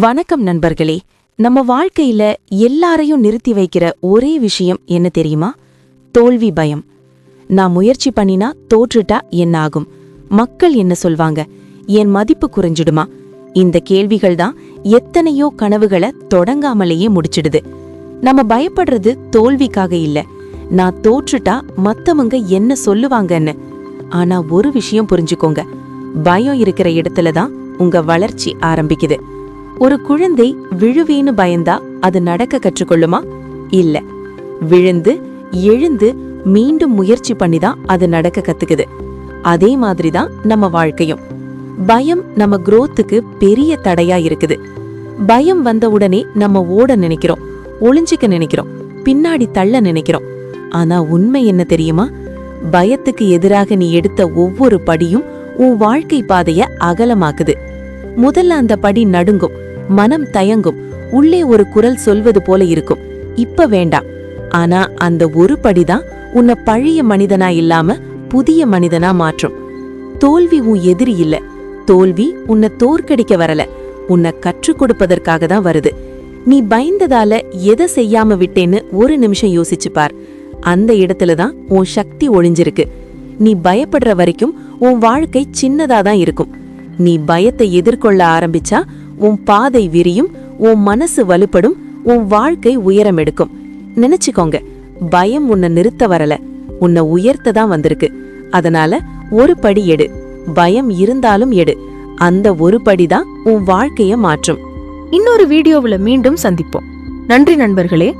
வணக்கம் நண்பர்களே. நம்ம வாழ்க்கையில எல்லாரையும் நிறுத்தி வைக்கிற ஒரே விஷயம் என்ன தெரியுமா? தோல்வி பயம். நான் முயற்சி பண்ணினா தோற்றுட்டா என்ன ஆகும் மக்கள் என்ன சொல்வாங்க? என் மதிப்பு குறைஞ்சிடுமா? இந்த கேள்விகள் தான் எத்தனையோ கனவுகளை தொடங்காமலேயே முடிச்சிடுது. நம்ம பயப்படுறது தோல்விக்காக இல்ல. நான் தோற்றுட்டா மத்தவங்க என்ன சொல்லுவாங்கன்னு. ஆனா ஒரு விஷயம் புரிஞ்சுக்கோங்க. பயம் இருக்கிற இடத்துல தான் உங்க வளர்ச்சி ஆரம்பிக்குது. ஒரு குழந்தை விழுவேன்னு பயந்தா அது நடக்க கற்றுக்கொள்ளுமா? இல்ல. விழுந்து எழுந்து மீண்டும் முயற்சி பண்ணி தான் அது நடக்க கத்துக்குது. அதே மாதிரி தான் நம்ம வாழ்க்கையும். பயம் நம்ம குரோத்துக்கு பெரிய தடையா இருக்குது. பயம் வந்த உடனே நம்ம ஓட நினைக்கிறோம் ஒளிஞ்சிக்க நினைக்கிறோம் பின்னாடி தள்ள நினைக்கிறோம். ஆனா உண்மை என்ன தெரியுமா? பயத்துக்கு எதிராக நீ எடுத்த ஒவ்வொரு படியும் உன் வாழ்க்கை பாதைய அகலமாக்குது. முதல்ல அந்த படி நடுங்கும். மனம் தயங்கும். உள்ளே ஒரு குரல் சொல்வது போல இருக்கும். இப்ப வேண்டாம் ஆனா அந்த ஒரு படிதான் உன்னை பழைய மனிதனா இல்லாம புதிய மனிதனா மாற்றும். தோல்வி உன் எதிரி இல்ல. தோல்வி உன்னை தோற்கடிக்க வரல. உன்னை கற்றுக் கொடுப்பதற்காக தான் வருது. நீ பயந்ததால எதை செய்யாம விட்டேன்னு ஒரு நிமிஷம் யோசிச்சு பார். அந்த இடத்துல தான் உன் சக்தி ஒழிஞ்சிருக்கு நீ பயப்படுற வரைக்கும் உன் வாழ்க்கை சின்னதா தான் இருக்கும். நீ பயத்தை எதிர்கொள்ள ஆரம்பிச்சா உன் பாதை விரியும் உன் மனசு வலுப்படும் உன் வாழ்க்கை உயரம் எடுக்கும். நினைச்சுக்கோங்க பயம் உன்னை நிறுத்த வரல. உன்னை உயர்த்த தான் வந்திருக்கு. அதனால ஒரு படி எடு. பயம் இருந்தாலும் எடு. அந்த ஒரு படி தான் உன் வாழ்க்கைய மாற்றும். இன்னொரு வீடியோவுல மீண்டும் சந்திப்போம். நன்றி நண்பர்களே.